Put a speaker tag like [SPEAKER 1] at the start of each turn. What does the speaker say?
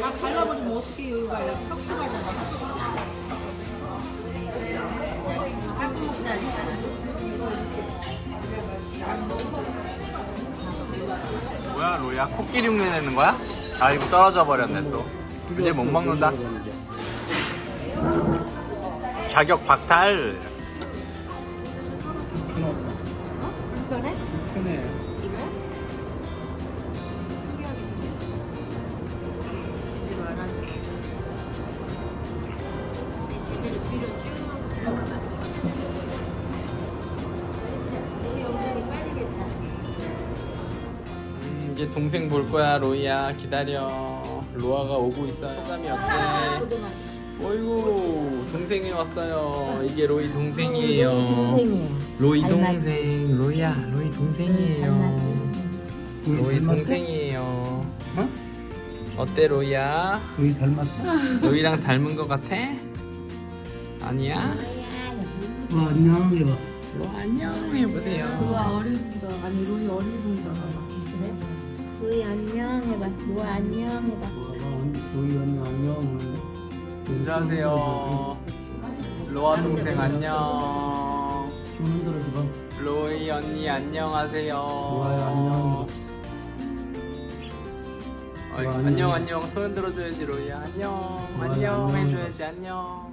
[SPEAKER 1] 다 발라버리면 어떻게 여기가 이렇게 척척하잖아. 한국 먹지 않았잖아.
[SPEAKER 2] 뭐야 로야 코끼리 흉내 내는 거야? 아 이거 떨어져 버렸네 또 이제 못 먹는다 자격 박탈
[SPEAKER 1] 불편해?
[SPEAKER 3] 편해.
[SPEAKER 2] 음, 이제 동생 볼 거야 로이야 기다려 로아가 오고 있어요 소감이 어때? 어이구 동생이 왔어요 이게 로이 동생이에요
[SPEAKER 1] 동생이에요.
[SPEAKER 2] 로이 동생 로이야 로이 동생이에요 로이? 동생이에요
[SPEAKER 3] 어?
[SPEAKER 2] 어때 로이야?
[SPEAKER 3] 거의 닮았어?
[SPEAKER 2] 로이랑 닮은 거 같아? 아니야?
[SPEAKER 3] 어, 안녕 해봐.
[SPEAKER 2] 로 안녕 해보세요
[SPEAKER 1] 로아 어리둥절 아니 로이 어리둥절 그래? 로이 안녕 해봐 로아 안녕 해봐
[SPEAKER 3] 로이 언니 안녕.
[SPEAKER 2] 인사하세요 로아 동생 안녕
[SPEAKER 3] 손 흔들어줘봐.
[SPEAKER 2] 로이 언니 안녕하세요
[SPEAKER 3] 로아야 안녕.
[SPEAKER 2] 어이,
[SPEAKER 3] 로아,
[SPEAKER 2] 안녕
[SPEAKER 3] 안녕.
[SPEAKER 2] 안녕 손 들어줘야지
[SPEAKER 3] 로이야
[SPEAKER 2] 안녕
[SPEAKER 3] 안녕.
[SPEAKER 2] 해줘야지 안녕